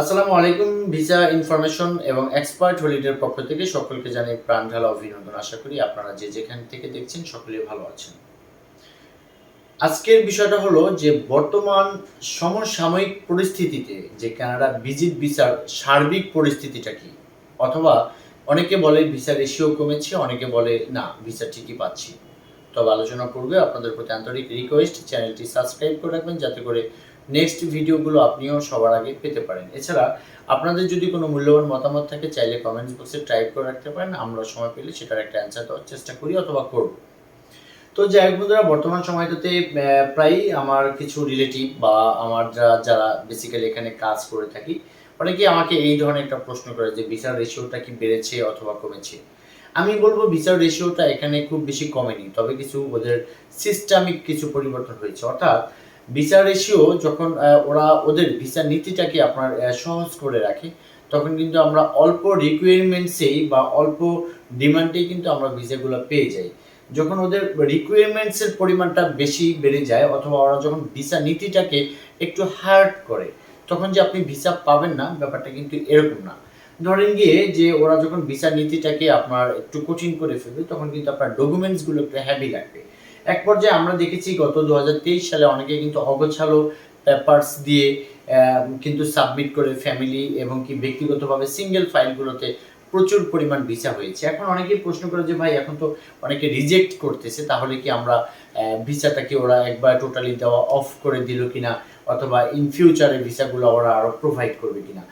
আসসালামু আলাইকুম, visa information এবং এক্সপার্ট হলিডের পক্ষ থেকে সকলকে জানাই প্রাণ ঢালা অভিনন্দন। আশা করি আপনারা যে যেখান থেকে দেখছেন সকলে ভালো আছেন। আজকের বিষয়টা হলো যে বর্তমান সমসাময়িক পরিস্থিতিতে যে কানাডা ভিজিট ভিসার সার্বিক পরিস্থিতিটা কি? অথবা অনেকে বলে ভিসা রেশিও কমেছে, অনেকে বলে না, ভিসা ঠিকই পাচ্ছি। তবে আলোচনা করবে আপনাদের প্রতি আন্তরিক রিকোয়েস্ট চ্যানেলটি সাবস্ক্রাইব করে রাখবেন যাতে করে নেক্সট ভিডিওগুলো আপনিও সবার আগে পেতে পারেন। এছাড়া আপনাদের যদি কোনো মূল্যবান মতামত থাকে, চাইলে কমেন্টস বক্সে টাইপ করে রাখতে পারেন। আমরা সময় পেলে সেটার একটা অ্যান্সার দেওয়ার চেষ্টা করি অথবা করব। তো যাই হোক বন্ধুরা, বর্তমান সময়টাতে প্রায়ই আমার কিছু রিলেটিভ বা আমার যারা যারা বেসিক্যালি এখানে কাজ করে থাকি, অনেকেই আমাকে এই ধরনের একটা প্রশ্ন করে যে ভিসার রেশিওটা কি বেড়েছে অথবা কমেছে। আমি বলব ভিসার রেশিওটা এখানে খুব বেশি কমেনি, তবে কিছু ওদের সিস্টেমিক কিছু পরিবর্তন হয়েছে। অর্থাৎ ভিসা রেশিও যখন ওরা ওদের ভিসা নীতিটাকে আপনার সহজ করে রাখে, তখন কিন্তু আমরা অল্প রিকোয়ারমেন্টসেই বা অল্প ডিমান্ডেই কিন্তু আমরা ভিসাগুলো পেয়ে যাই। যখন ওদের রিকোয়ারমেন্টসের পরিমাণটা বেশি বেড়ে যায় অথবা ওরা যখন ভিসা নীতিটাকে একটু হার্ড করে, তখন যে আপনি ভিসা পাবেন না, ব্যাপারটা কিন্তু এরকম না। ধরেন গিয়ে যে ওরা যখন ভিসা নীতিটাকে আপনার একটু কঠিন করে ফেলবে, তখন কিন্তু আপনার ডকুমেন্টসগুলো একটু হ্যাভি লাগবে। এক পর্যায়ে আমরা দেখেছি গত দু হাজার তেইশ সালে অনেকে কিন্তু অগোছালো পেপারস দিয়ে কিন্তু সাবমিট করে ফ্যামিলি এবং কি ব্যক্তিগতভাবে সিঙ্গেল ফাইলগুলোতে প্রচুর পরিমাণ ভিসা হয়েছে। এখন অনেকেই প্রশ্ন করে যে, ভাই, এখন তো অনেকে রিজেক্ট করতেছে, তাহলে কি আমরা ভিসাটাকে ওরা একবার টোটালি দেওয়া অফ করে দিল কিনা? অথবা ইন ফিউচারে ভিসাগুলো ওরা আরও প্রোভাইড করবে কিনা?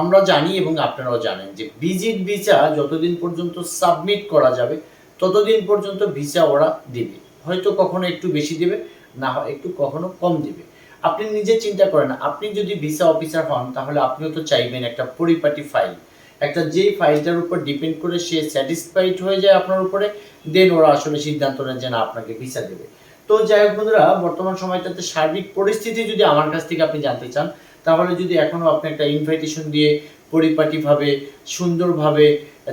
আমরা জানি এবং আপনারাও জানেন যে ভিজিট ভিসা যতদিন পর্যন্ত সাবমিট করা যাবে, ততদিন পর্যন্ত ভিসা ওরা দিবে। হয়তো কখনো একটু বেশি দিবে, না হয় একটু কখনো কম দিবে। আপনি নিজে চিন্তা করেন, আপনি যদি ভিসা অফিসার হন, তাহলে আপনিও তো চাইবেন একটা পরিপাটি ফাইল। একটা যেই ফাইলটার উপর ডিপেন্ড করে সে স্যাটিসফাইড হয়ে যায় আপনার উপরে, দেন ওরা আসলে সিদ্ধান্ত নেন যে না, আপনাকে ভিসা দেবে। তো যাই হোক বন্ধুরা, বর্তমান সময়টাতে সার্বিক পরিস্থিতি যদি আমার কাছ থেকে আপনি জানতে চান তাহলে যদি এখনও আপনি একটা ইনভাইটেশন দিয়ে পরিপাটিভাবে, সুন্দরভাবে,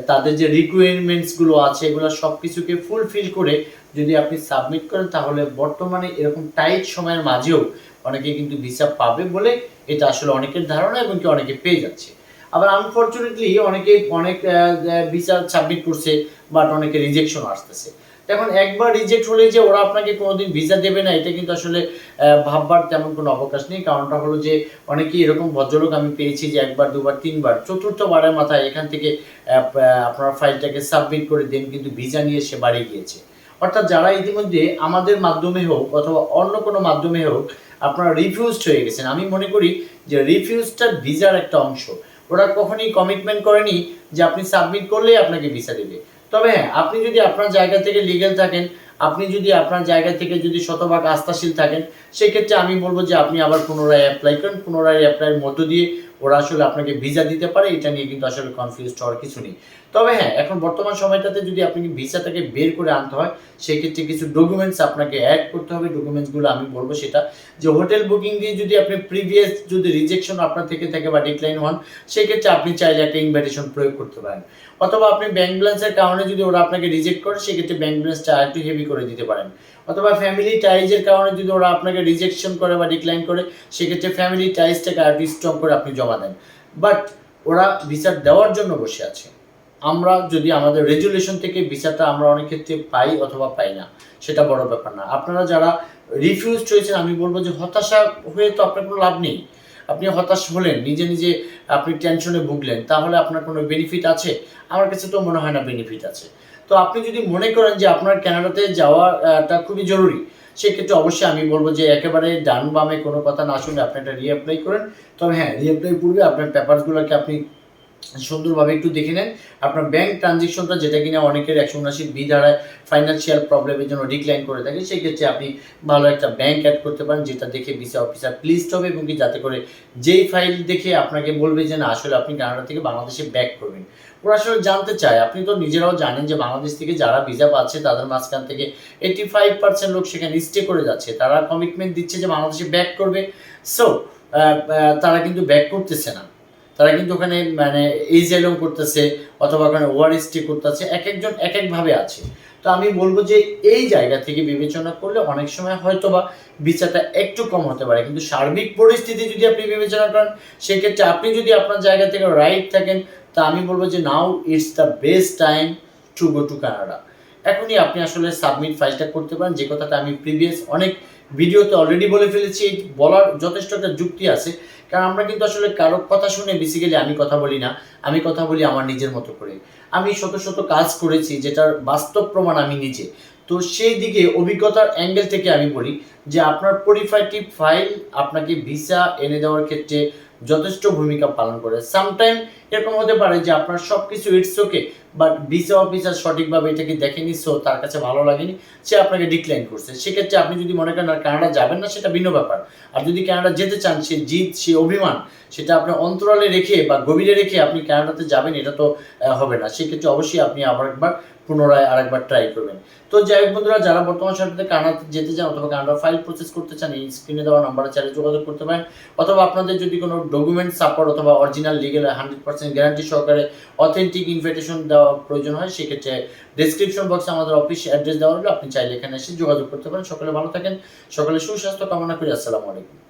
তাদের যে রিকোয়ারমেন্টসগুলো আছে, এগুলো সব কিছুকে ফুলফিল করে যদি আপনি সাবমিট করেন, তাহলে বর্তমানে এরকম টাইট সময়ের মাঝেও অনেকে কিন্তু ভিসা পাবে বলে এটা আসলে অনেকের ধারণা এবং কি অনেকে পেয়ে যাচ্ছে। আবার আনফর্চুনেটলি অনেকে অনেক ভিসা সাবমিট করছে বাট অনেকে রিজেকশন আসতেছে। এখন একবার রিজেক্ট হলে যে ওরা আপনাকে কোনোদিন ভিসা দেবে না, এটা কিন্তু আসলে ভাববার তেমন কোনো অবকাশ নেই। কারণটা হলো যে অনেকেই এরকম ভদ্রলোক আমি পেয়েছি যে একবার, দুবার, তিনবার চতুর্থবারের মাথায় এখান থেকে আপনার ফাইলটাকে সাবমিট করে দেন, কিন্তু ভিসা নিয়ে সে বাড়ি গিয়েছে। অর্থাৎ যারা ইতিমধ্যে আমাদের মাধ্যমে হোক অথবা অন্য কোনো মাধ্যমে হোক, আপনারা রিফিউজড হয়ে গেছেন। আমি মনে করি যে রিফিউজটা ভিসার একটা অংশ। ওরা কখনই কমিটমেন্ট করেনি যে আপনি সাবমিট করলেই আপনাকে ভিসা দেবে। তবে হ্যাঁ আপনি যদি আপনার জায়গা থেকে লিগেল থাকেন, আপনি যদি আপনার জায়গা থেকে যদি শতভাগ আস্থাশীল থাকেন, সেক্ষেত্রে আমি বলব যে আপনি আবার পুনরায় অ্যাপ্লাই করেন, পুনরায় অ্যাপ্লাইয়ের মধ্য দিয়ে ওরা আসলে আপনাকে ভিসা দিতে পারে, এটা নিয়ে কিন্তু আসলে কনফিউজ হওয়ার কিছু নেই। তবে হ্যাঁ এখন বর্তমান সময়টাতে যদি আপনি ভিসাটাকে বের করে আনতে হয়, সেক্ষেত্রে কিছু ডকুমেন্টস আপনাকে অ্যাড করতে হবে। ডকুমেন্টসগুলো আমি বলব সেটা যে হোটেল বুকিং দিয়ে যদি আপনি প্রিভিয়াস যদি রিজেকশন আপনার থেকে থাকে বা ডিক্লাইন হন, সেক্ষেত্রে আপনি চাইলে একটা ইনভাইটেশন প্রয়োগ করতে পারেন। অথবা আপনি ব্যাংক ব্যালেন্সের কারণে যদি ওরা আপনাকে রিজেক্ট করে, সেক্ষেত্রে ব্যাংক ব্যালেন্সটা আরেকটু হেভি করে দিতে পারেন। অথবা ফ্যামিলি টাইজের কারণে যদি ওরা আপনাকে রিজেকশন করে বা ডিক্লাইন করে, সেক্ষেত্রে ফ্যামিলি টাইজটাকে আর স্ট্রং করে আপনি জমা দেন। বাট ওরা ভিসা দেওয়ার জন্য বসে আছে। আমরা যদি আমাদের রেজুলেশন থেকে ভিসাটা আমরা অনেক ক্ষেত্রে পাই অথবা পাই না, সেটা বড় ব্যাপার না। আপনারা যারা রিফিউজড হয়েছেন, আমি বলব যে হতাশা হয়ে তো আপনার কোনো লাভ নেই। আপনি হতাশ হলেন, নিজে নিজে আপনি টেনশনে ভুগলেন, তাহলে আপনার কোনো বেনিফিট আছে? আমার কাছে তো মনে হয় না বেনিফিট আছে। তো আপনি যদি মনে করেন যে আপনার ক্যানাডাতে যাওয়াটা খুবই জরুরি, সেক্ষেত্রে অবশ্যই আমি বলব যে একেবারে ডান বামে কোনো কথা না শুনে আপনি এটা রিঅ্যাপ্লাই করেন। তবে হ্যাঁ রিঅ্যাপ্লাই পূর্বে আপনার পেপারসগুলোকে আপনি সুন্দরভাবে একটু দেখে নেন। আপনার ব্যাংক ট্রানজেকশনটা যেটা কিনা অনেকের একশো উনআশি বি দ্বারায় ফাইন্যান্সিয়াল প্রবলেমের জন্য ডিক্লাইন করে থাকে, সেক্ষেত্রে আপনি ভালো একটা ব্যাংক অ্যাড করতে পারেন, যেটা দেখে ভিসা অফিসার প্লিজড হবে এবং কি যাতে করে যেই ফাইল দেখে আপনাকে বলবে যে, না, আসলে আপনি কানাডা থেকে বাংলাদেশে ব্যাক করবেন। ওরা আসলে জানতে চায়। আপনি তো নিজেরাও জানেন যে, বাংলাদেশ থেকে যারা ভিসা পাচ্ছে, তাদের মাঝখান থেকে এইটি ফাইভ পার্সেন্ট লোক সেখানে স্টে করে যাচ্ছে। তারা কমিটমেন্ট দিচ্ছে যে, বাংলাদেশে ব্যাক করবে। সো তারা কিন্তু ব্যাক করতেছে না। তারা কিন্তু ওখানে মানে এইজেলও করতেছে অথবা ওখানে ওয়ার স্টে করতেছে এক একজন এক একভাবে আছে। তো আমি বলব যে এই জায়গা থেকে বিবেচনা করলে অনেক সময় হয়তো বা বিচারটা একটু কম হতে পারে। কিন্তু সার্বিক পরিস্থিতি যদি আপনি বিবেচনা করেন, সেক্ষেত্রে আপনি যদি আপনার জায়গা থেকে রাইট থাকেন, তা আমি বলব যে now it's the best time to go to Canada এখনই আপনি আসলে সাবমিট ফাইলটা করতে পারেন, যে কথাটা আমি প্রিভিয়াস অনেক ভিডিওতে অলরেডি বলে ফেলেছি বলার যথেষ্ট একটা যুক্তি আছে। কারণ আমরা কিন্তু আসলে কারও কথা শুনে বেসিক্যালি আমি কথা বলি না, আমি কথা বলি আমার নিজের মতো করে। আমি শত শত কাজ করেছি যেটার বাস্তব প্রমাণ আমি নিজে। তো সেই দিকে অভিজ্ঞতার অ্যাঙ্গেল থেকে আমি বলি যে আপনার পরিফাইটিভ ফাইল আপনাকে ভিসা এনে দেওয়ার ক্ষেত্রে যথেষ্ট ভূমিকা পালন করে। সামটাইম এরকম হতে পারে যে আপনার সব কিছু it's okay but visa officer সঠিকভাবে এটাকে দেখেনি সো তার কাছে ভালো লাগেনি, সে আপনাকে ডিক্লাইন করছে। সেক্ষেত্রে আপনি যদি মনে করেন, আর কানাডা যাবেন না সেটা ভিন্ন ব্যাপার। আর যদি কানাডা যেতে চান, সে জিত সে অভিমান, সেটা আপনার অন্তরালে রেখে বা গভীরে রেখে আপনি কানাডাতে যাবেন, এটা তো হবে না। সেক্ষেত্রে অবশ্যই আপনি আবার একবার পুনরায় আরেকবার ট্রাই করবেন। তো যাই হোক বন্ধুরা, যারা বর্তমান সময়ে কানাডাতে যেতে চান অথবা কানাডা ফাইল প্রসেস করতে চান, এই স্ক্রিনে দেওয়া নাম্বারে চাইলে যোগাযোগ করতে পারেন। অথবা আপনাদের যদি কোনো ডকুমেন্ট সাপোর্ট অথবা original legal hundred percent guarantee সহকারে অথেন্টিক ইনভিটেশন দেওয়া প্রয়োজন হয়, সেক্ষেত্রে ডিসক্রিপশন বক্সে আমাদের অফিস অ্যাড্রেস দেওয়া হলো আপনি চাইলে এখানে এসে যোগাযোগ করতে পারেন। সকলে ভালো থাকেন, সকলে সুস্বাস্থ্য কামনা করি, আসসালামু আলাইকুম।